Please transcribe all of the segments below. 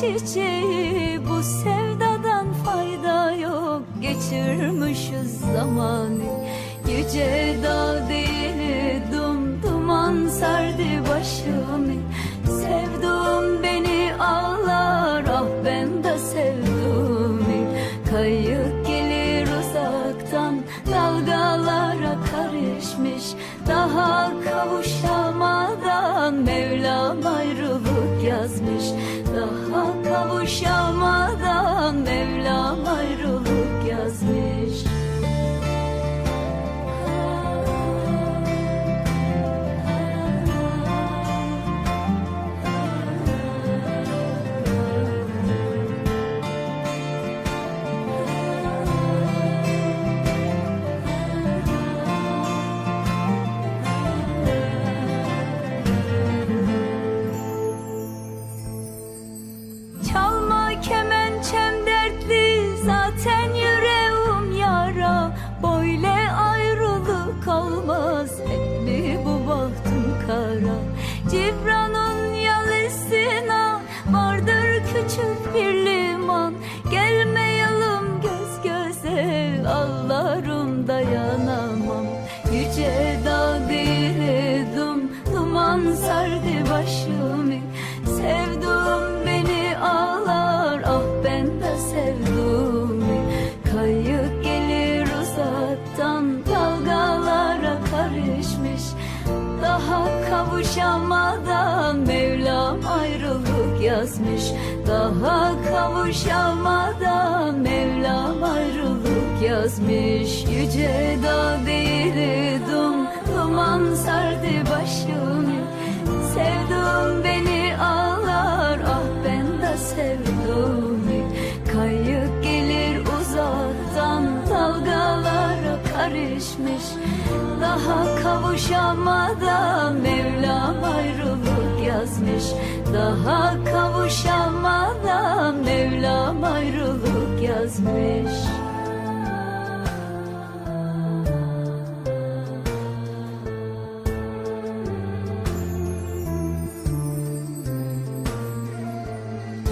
çiçeği bu sevdadan fayda yok. Geçirmişiz zamanı Yüce dağ değil dum duman sardı başımı. Sevduğum beni ağlar ah ben de sevduğumu Kayık gelir uzaktan dalgalara karışmış. Daha kavuşamadan Mevlam ayrılık yazmış. Daha kavuşamadan olmaz hep mi bu bahtım kara. Cibran'ın yazmış. Daha kavuşamadan Mevlam ayrılık yazmış. Yüce dağ değildim duman sardı başımı Sevduğum beni ağlar ah ben de sevduğumu Kayık gelir uzaktan dalgalara karışmış. Daha kavuşamadan Mevlam ayrılık yazmış. Daha kavuşamadan Mevlam ayrılık yazmış.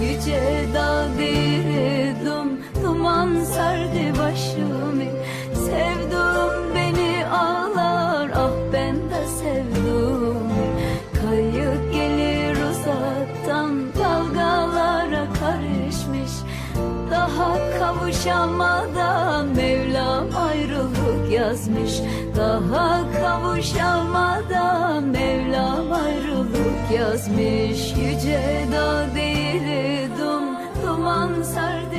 Yüce dağ kavuşamadan Mevlam ayrılık yazmış. Daha kavuşamadan Mevlam ayrılık yazmış. Yüce dağ değildim Duman sardı